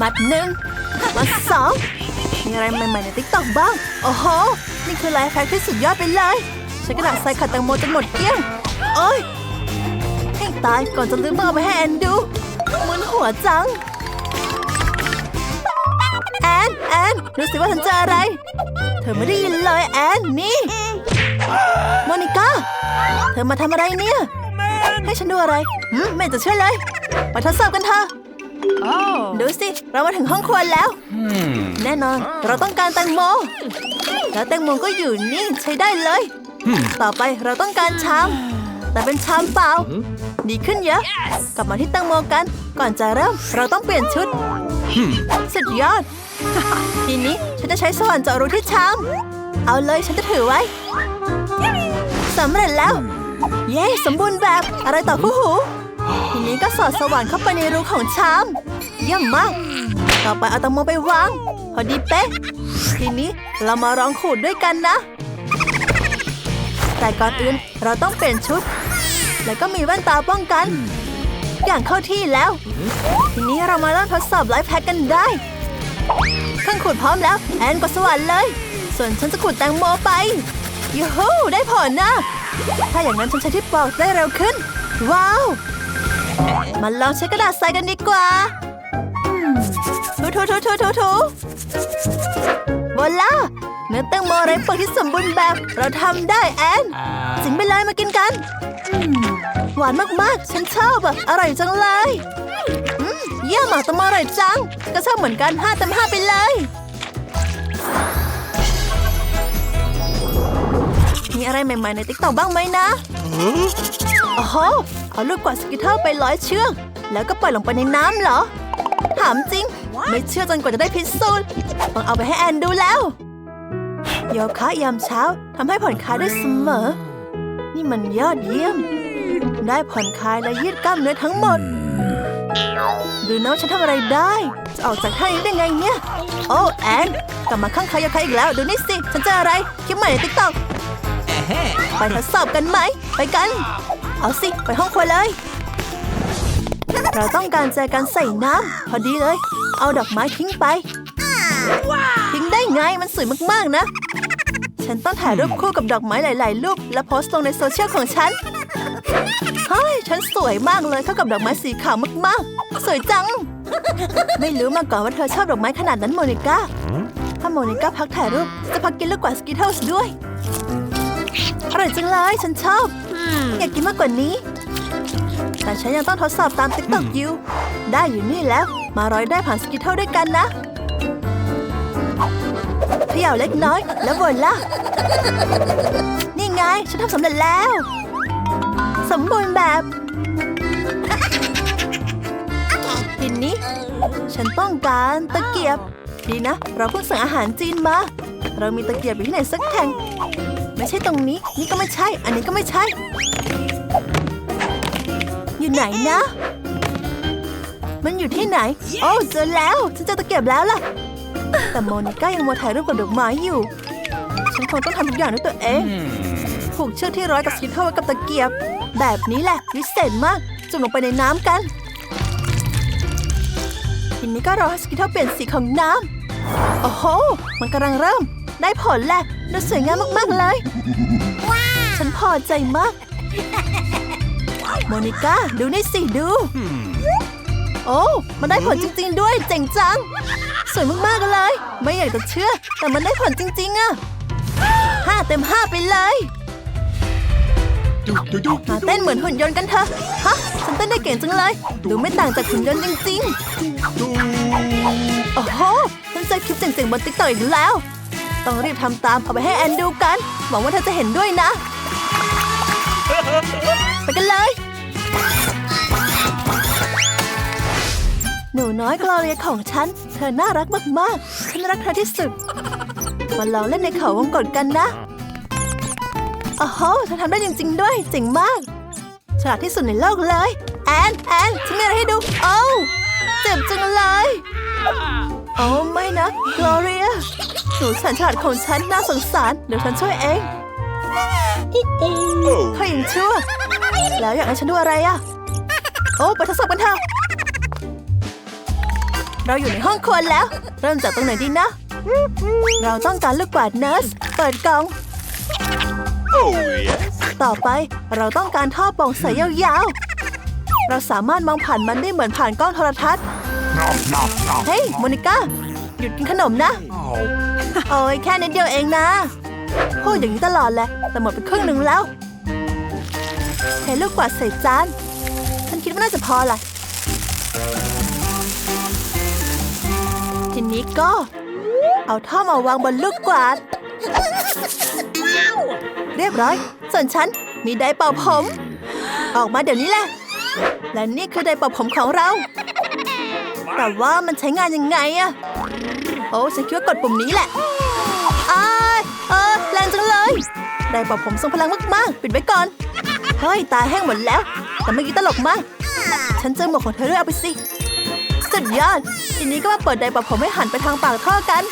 มัดหนึ่งมัดสองมีอะไรใหม่ๆในติ๊กต็อกบ้าง โอ้โห นี่คือไลฟ์แพ็คที่สุดยอดไปเลยใช้กระดาษใส่ขัดแตงโมจนหมดเกลี้ยง โอ้ยให้ตายก่อนจะลืมต้องเอาไปให้แอนดูมึนหัวจัง แอน แอนดูสิว่าฉันเจออะไร เธอไม่ได้ยินเลยแอน นี่ โมนิก้า เธอมาทำอะไรเนี่ย ให้ฉันดูอะไรหืมไม่จะเชื่อเลย ไปทดสอบกันเถอะ ดูสิ เรามาถึงห้องครัวแล้ว แน่นอน เราต้องการแตงโม แล้วแตงโมก็อยู่นี่ใช้ได้เลย ต่อไปเราต้องการชาม แต่เป็นชามเปล่า ดีขึ้นเยอะ กลับมาที่แตงโมกัน ก่อนจะเริ่ม เราต้องเปลี่ยนชุด สุดยอด ทีนี้ฉันจะใช้สว่านเจาะรูที่ชาม เอาเลยฉันจะถือไว้สำเร็จแล้ว เย้ สมบูรณ์แบบ อะไรต่อคู่หู ทีนี้ก็สอดสว่านเข้าไปในรูของชามเยี่ยมมาก ต่อไปเอาแตังโมไปวาง พอดีเป๊ะ ทีนี้เรามาลองขูดด้วยกันนะ แต่ก่อนอื่นเราต้องเปลี่ยนชุด แล้วก็มีแว่นตาป้องกัน อย่างเข้าที่แล้ว ทีนี้เรามาเริ่มทดสอบไลฟ์แพ็กกันได้เครื่องขูดพร้อมแล้วแอนกดสว่านเลย ส่วนฉันจะขูดแตงโมไปยูฮูได้ผลนะ ถ้าอย่างนั้นฉันใช้ที่ปอกได้เร็วขึ้น ว้าว มาลองใช้กระดาษทรายกันดีกว่าถูถูถูถูถูถูโบล่าเนื้อแตงโมไร้เปลือกที่สมบูรณ์แบบ เราทำได้แอนสิงไปเลยมากินกัน หวานมากๆ ฉันชอบอะ อร่อยจังเลยอืมเยี่ยมอะแตงโมอร่อยจัง ก็ชอบเหมือนกัน5เต็ม5ไปเลยมีอะไรใหม่ ๆ ในติ๊กต็อกบ้างไหมนะ โอ้โห เอาลูกกวาดสกิทเทิลไปร้อยเชือก แล้วก็ปล่อยลงไปในน้ำเหรอ ถามจริง ไม่เชื่อจนกว่าจะได้พิสูจน์ต้องเอาไปให้แอนดูแล้ว โยคะยามเช้าทำให้ผ่อนคลายได้เสมอ นี่มันยอดเยี่ยม ได้ผ่อนคลายและยืดกล้ามเนื้อทั้งหมด ดูนะว่าฉันทำอะไรได้ จะออกจากท่านี้ได้ไงเนี่ย โอ้แอนกลับมาข้างคายโยคะอีกแล้ว ดูนี่สิฉันเจออะไรคลิปใหม่ในติ๊กต็อกไปทดสอบกันไหม ไปกัน เอาสิ ไปห้องครัวเลย เราต้องการแจกันใส่น้ำพอดีเลย เอาดอกไม้ทิ้งไป ทิ้งได้ไงมันสวยมากๆนะ ฉันต้องถ่ายรูปคู่กับดอกไม้หลาย ๆ รูป แล้วโพสต์ลงในโซเชียลของฉันเฮ้ยฉันสวยมากเลยเข้ากับดอกไม้สีขาวมากๆ สวยจัง ไม่รู้มาก่อนว่าเธอชอบดอกไม้ขนาดนั้นโมนิก้าถ้าโมนิก้าพักถ่ายรูปจะพักกินลูกกวาดสกิทเทิลส์ด้วยอร่อยจังเลยฉันชอบ อยากกินมากกว่านี้ แต่ฉันยังต้องทดสอบตามติ๊กต็อกอยู่ได้อยู่นี่แล้ว มาร้อยได้ผ่านสกิทเทิลด้วยกันนะเขย่าเล็กน้อย แล้วบนล่ะ นี่ไง ฉันทำสำเร็จแล้ว สมบูรณ์แบบ ทีนี้ ฉันต้องการตะเกียบ ดีนะ เราเพิ่งสั่งอาหารจีนมา เรามีตะเกียบอยู่ที่ไหนสักแห่ง ไม่ใช่ตรงนี้ นี่ก็ไม่ใช่ อันนี้ก็ไม่ใช่ อยู่ไหนนะ มันอยู่ที่ไหน โอ้เจอแล้วฉันเจอตะเกียบแล้วล่ะ แต่โมนิก้ายังมัวถ่ายรูปกับดอกไม้อยู่ ฉันคงต้องทำทุกอย่างด้วยตัวเองผูกเชือกที่ร้อยกับสกิทเทิลไว้กับตะเกียบ แบบนี้แหละวิเศษมาก จุ่มลงไปในน้ำกันทีนี้ก็รอให้สกิทเทิลเปลี่ยนสีของน้ำโอ้โห มันกำลังเริ่ม ได้ผลแหละดูสวยงามมาก ๆ เลย ฉันพอใจมาก โมนิก้า ดูนี่สิ ดู โอ้ มันได้ผลจริง ๆ ด้วย เจ๋งจัง สวยมาก ๆ เลย ไม่อยากจะเชื่อ แต่มันได้ผลจริง ๆ อะห้าเต็มห้าไปเลยมาเต้นเหมือนหุ่นยนต์กันเถอะ ฮะ ฉันเต้นได้เก่งจังเลย ดูไม่ต่างจากหุ่นยนต์จริงๆ โอ้โหฉันเจอคลิปเจ๋งๆบนติ๊กต็อกอีกแล้ว ต้องรีบทำตามเอาไปให้แอนดูกัน หวังว่าเธอจะเห็นด้วยนะ ไปกันเลย หนูน้อยกลอเรียของฉัน เธอน่ารักมากๆ ฉันรักเธอที่สุดมาลองเล่นในเขาวงกตกันนะโอ้โหเธอทำได้จริง ๆ ด้วย เจ๋งมาก ฉลาดที่สุดในโลกเลย แอน แอน ฉันมีอะไรให้ดู โอ้ โอ้ไม่นะกลอเรียหนูสันฉลาดของฉันน่าสงสาร เดี๋ยวฉันช่วยเองเขายังชั่ว แล้วอยากให้ฉันดูอะไรอะโอ้ไปทดสอบกันเถอะเราอยู่ในห้องครัวแล้ว เริ่มจากตรงไหนดีนะ เราต้องการลูกกวาดเนอร์สเปิดกล่อง Oh, yes. ต่อไปเราต้องการท่อโปร่งใสยาวๆ เราสามารถมองผ่านมันได้เหมือนผ่านกล้องโทรทัศน์ Nom, nom, nom. เฮ้ยโมนิก้าหยุดกินขนมนะ Oh. โอ้ยแค่นิดเดียวเองนะพูดอย่างนี้ตลอดแหละ แต่หมดไปครึ่งหนึ่งแล้วเทลูกกวาดใส่จานฉันคิดว่าน่าจะพอแหละทีนี้ก็ เอาท่อมาวางบนลูกกวาด เรียบร้อย ส่วนฉันมีไดร์เป่าผม ออกมาเดี๋ยวนี้แหละ และนี่คือไดร์เป่าผมของเรา แต่ว่ามันใช้งานยังไงอะโอ้ฉันคิดว่ากดปุ่มนี้แหละอ้ายเออแรงจังเลย ไดร์เป่าผมทรงพลังมากๆ ปิดไว้ก่อน เฮ้ย ตาแห้งหมดแล้ว แต่เมื่อกี้ตลกมาก ฉันเจอหมวกของเธอด้วยเอาไปสิ สุดยอด ทีนี้ก็มาเปิดไดร์เป่าผมให้หันไปทางปากท่อกัน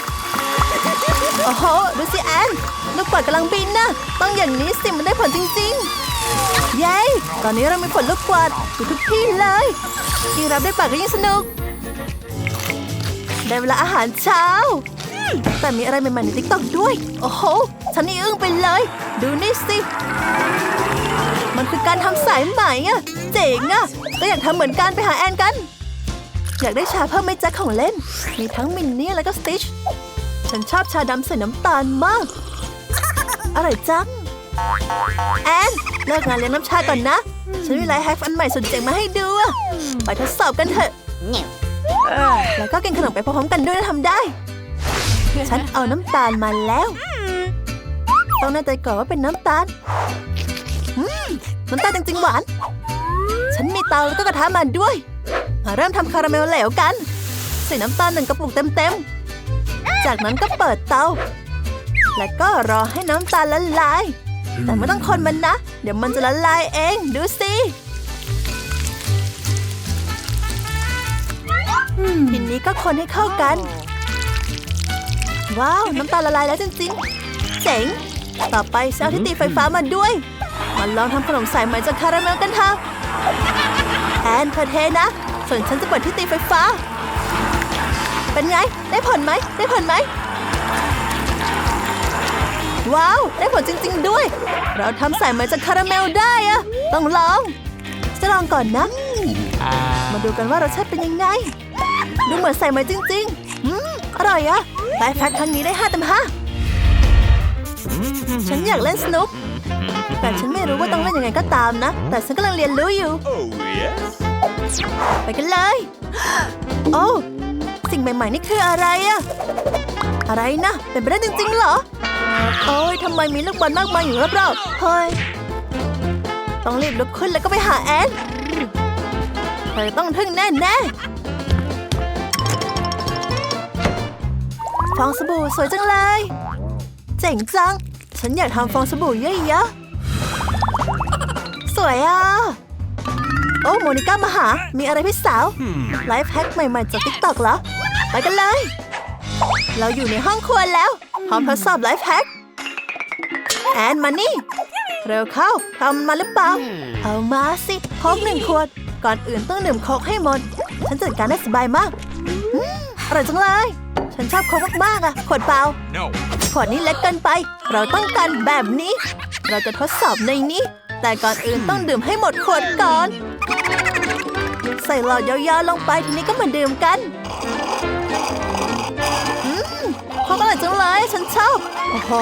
โอ้โห ดูสิแอนลูกปัดกำลังบินนะ ต้องอย่างนี้สิมันได้ผลจริง ๆ เย้ ตอนนี้เรามีผลลูกกวาดอยู่ทุกที่เลยยิ่งรับได้ปากก็ยิ่งสนุก ได้เวลาอาหารเช้า แต่มีอะไรใหม่ๆในติ๊กต็อกด้วย โอ้โห ฉันนี่อึ้งไปเลย ดูนี่สิ มันคือการทำสายไหมอะเจ๋งอะก็อยากทำเหมือนกันไปหาแอนกัน อยากได้ชาเพิ่มไหมแจ็คของเล่น มีทั้งมินนี่แล้วก็สติช ฉันชอบชาดำใส่น้ำตาลมาก อร่อยจัง แอนเลิกงานเลี้ยงน้ำชาก่อนนะ ฉันมีไลฟ์แฮกอันใหม่สุดเจ๋งมาให้ดูอะไปทดสอบกันเถอะ แล้วก็กินขนมไปพร้อมกันด้วยนะทำได้ ฉันเอาน้ำตาลมาแล้ว ต้องแน่ใจก่อนว่าเป็นน้ำตาลน้ำตาลจริงๆหวาน ฉันมีเตาแล้วก็กระทะมาด้วย มาเริ่มทำคาราเมลเหลวกัน ใส่น้ำตาลหนึ่งกระปุกเต็มๆ จากนั้นก็เปิดเตา แล้วก็รอให้น้ำตาลละลาย แต่ไม่ต้องคนมันนะ เดี๋ยวมันจะละลายเอง ดูสิ ทีนี้ก็คนให้เข้ากัน ว้าว น้ำตาลละลายแล้วจริงๆเจ๋ง ต่อไปฉันเอาที่ตีไฟฟ้ามาด้วย มาลองทำขนมสายไหมจากคาราเมลกันเถอะแอนเธอเทนะ ส่วนฉันจะเปิดที่ตีไฟฟ้า เป็นไง ได้ผลไหม ได้ผลไหม ว้าว ได้ผลจริง ๆ ด้วย เราทำสายไหมจากคาราเมลได้อะต้องลอง จะลองก่อนนะ มาดูกันว่ารสชาติเป็นยังไง ดูเหมือนใส่ไหมจริงๆอืมอร่อยอะไลฟ์แฟกครั้งนี้ได้ห้าเต็มห้าฉันอยากเล่นสนุก แต่ฉันไม่รู้ว่าต้องเล่นยังไงก็ตามนะ แต่ฉันกำลังเรียนรู้อยู่ Oh, yes. ไปกันเลย โอ้สิ่งใหม่ ๆ นี่คืออะไรอะอะไรนะ เป็นไปได้จริงๆเหรอ โอ้ยทำไมมีลูกบอลมากมายอยู่รอบๆเฮ้ย ต้องรีบลุกขึ้นแล้วก็ไปหาแอนเธอต้องทึ่งแน่ๆ ฟองสบู่สวยจังเลย เจ๋งจัง ฉันอยากทำฟองสบู่เยอะๆสวยอะ โอ้โมนิก้ามาหา มีอะไรพี่สาว ไลฟ์แฮ็กใหม่ๆจากติ๊กต็อกเหรอ ไปกันเลย เราอยู่ในห้องครัวแล้ว พร้อมทดสอบไลฟ์แฮ็กแอนมานี่ เร็วเข้าทำมาหรือเปล่า เอามาสิโคกหนึ่งขวด ก่อนอื่นต้องดื่มโคกให้หมด ฉันจัดการได้สบายมากอืมอร่อยจังเลย ฉันชอบโคกมากๆอะขวดเปล่า No. ขวดนี้เล็กเกินไป เราต้องการแบบนี้ เราจะทดสอบในนี้ แต่ก่อนอื่นต้องดื่มให้หมดขวดก่อน ใส่หลอดยาวๆลงไปทีนี้ก็มาดื่มกันอืมเขาอร่อยจังเลยฉันชอบ โอ้โห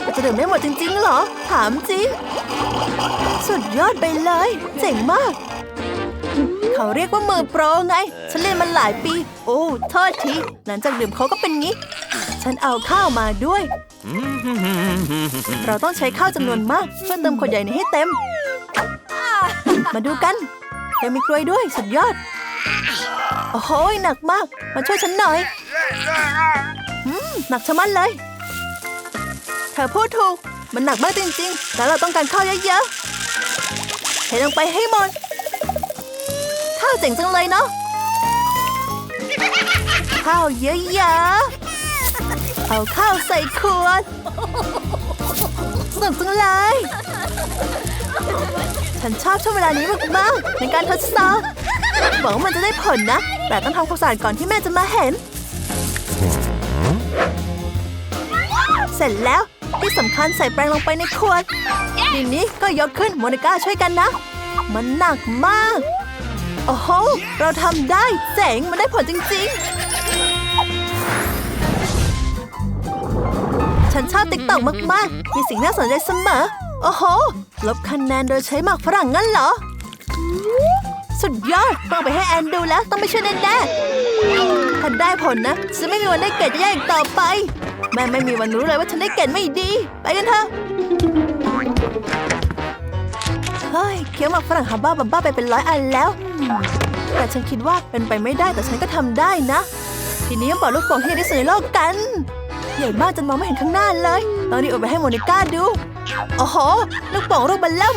เราจะดื่มได้หมดจริงๆเหรอ ถามจริง สุดยอดไปเลย เจ๋งมาก เขาเรียกว่ามือโปรไง ฉันเรียนมาหลายปี โอ้โทษที หลังจากดื่มเขาก็เป็นงี้ ฉันเอาข้าวมาด้วย เราต้องใช้ข้าวจำนวนมาก เพื่อเติมขวดใหญ่นี้ให้เต็ม มาดูกันเธอมีกล้วยด้วยสุดยอด โอ้โหหนักมาก มาช่วยฉันหน่อยอืมหนักชะมัดเลย เธอพูดถูก มันหนักมากจริงๆ แล้วเราต้องการข้าวเยอะๆเทลงไปให้หมด ข้าวเจ๋งจังเลยเนาะข้าวเยอะๆเอาข้าวใส่ขวดสนุกจังเลย ฉันชอบช่วงเวลานี้มากๆในการทดสอบหวังว่ามันจะได้ผลนะ แต่ต้องทำความสะอาดก่อนที่แม่จะมาเห็น เสร็จแล้วที่สำคัญใส่แปรงลงไปในขวดทีนี้ก็ยกขึ้นโมนิก้าช่วยกันนะ มันหนักมาก โอ้โห เราทำได้เจ๋งมันได้ผลจริง ๆ ฉันชอบติ๊กต็อกมาก ๆ มีสิ่งน่าสนใจเสมอ โอ้โห ลบคะแนนโดยใช้หมากฝรั่งงั้นเหรอ สุดยอดต้องไปให้แอนดูแล้ว ต้องไปช่วยแน่ๆถ้าได้ผลนะจะไม่มีวันได้เกรดแย่อีกต่อไป แม่ไม่มีวันรู้เลยว่าฉันได้เกรดไม่ดี ไปกันเถอะ ฮ้ยเคี้ยวหมากฝรั่งฮับบ้าบับบ้าไปเป็นร้อยอันแล้ว แต่ฉันคิดว่าเป็นไปไม่ได้แต่ฉันก็ทำได้นะ ทีนี้มาเป่าลูกโป่งใหญ่ที่สุดในโลกกัน ใหญ่มากจนมองไม่เห็นข้างหน้าเลยตอนนี้เอาไปให้โมนิก้าดูโอ้โหลูกโป่งรูปบัลลัม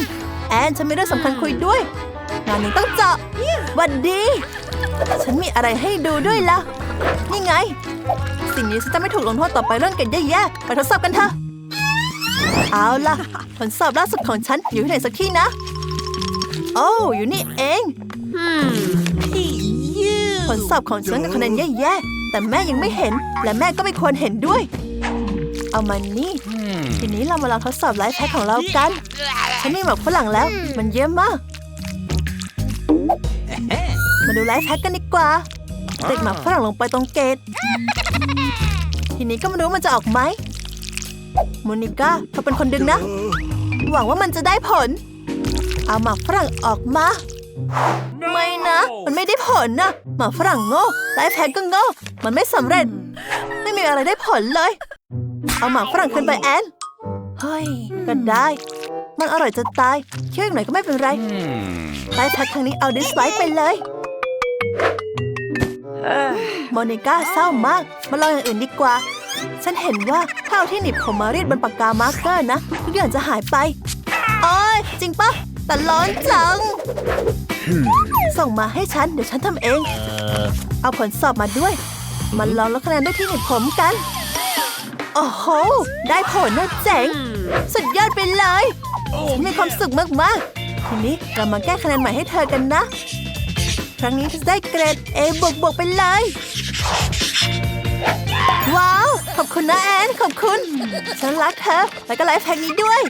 แอนฉันมีเรื่องสำคัญคุยด้วย งานนี้ต้องเจาะวันดี ฉันมีอะไรให้ดูด้วยล่ะ นี่ไง สิ่งนี้ฉันจะไม่ถูกลงโทษต่อไปเรื่องเก่งแย่ๆไปทดสอบกันเถอะ เอาล่ะ ผลสอบล่าสุดของฉันอยู่ที่ไหนสักที่นะ โอ้อยู่นี่เองผลสอบของฉันกับคะแนนแย่ๆแต่แม่ยังไม่เห็น และแม่ก็ไม่ควรเห็นด้วย เอามันนี่ ทีนี้เรามาลองทดสอบไลฟ์แพ็คของเรากัน ฉันมีหมวกฝรั่งแล้ว มันเยี่ยมมาก มาดูไลฟ์แพ็คกันดีกว่าติดหมวกฝรั่งลงไปตรงเกต ทีนี้ก็ไม่รู้มันจะออกไหม โมนิก้าเธอเป็นคนดึงนะ หวังว่ามันจะได้ผล เอาหมากฝรั่งออกมา ไม่นะ มันไม่ได้ผลนะ หมากฝรั่งโง่ไลฟ์แพ็คก็โง่มันไม่สำเร็จ ไม่มีอะไรได้ผลเลย เอาหมากฝรั่งขึ้นไปแอนเฮ้ยก็ได้ มันอร่อยจะตายเคี่ยวอีกหน่อยก็ไม่เป็นไรไลฟ์แพ็คครั้งนี้เอาดิสไลค์ไปเลยโมนิก้าเศร้ามาก มาลองอย่างอื่นดีกว่า ฉันเห็นว่าถ้าเอาที่หนีบผมมารีดบนปากกามาร์กเกอร์นะ ทุกอย่างจะหายไป โอ้ยจริงปะแต่ร้อนจัง ส่งมาให้ฉัน เดี๋ยวฉันทำเอง เอาผลสอบมาด้วย มันลองลดคะแนนด้วยที่หนีบผมกัน โอ้โห ได้ผลนะเจ๋ง สุดยอดไปเลยฉันมีความสุขมากๆ ทีนี้เรามาแก้คะแนนใหม่ให้เธอกันนะ ครั้งนี้เธอจะได้เกรด A บวกบวกๆไปเลย ว้าว ขอบคุณนะแอน ขอบคุณ ฉันรักเธอ แล้วก็ไลฟ์แพ็กนี้ด้วย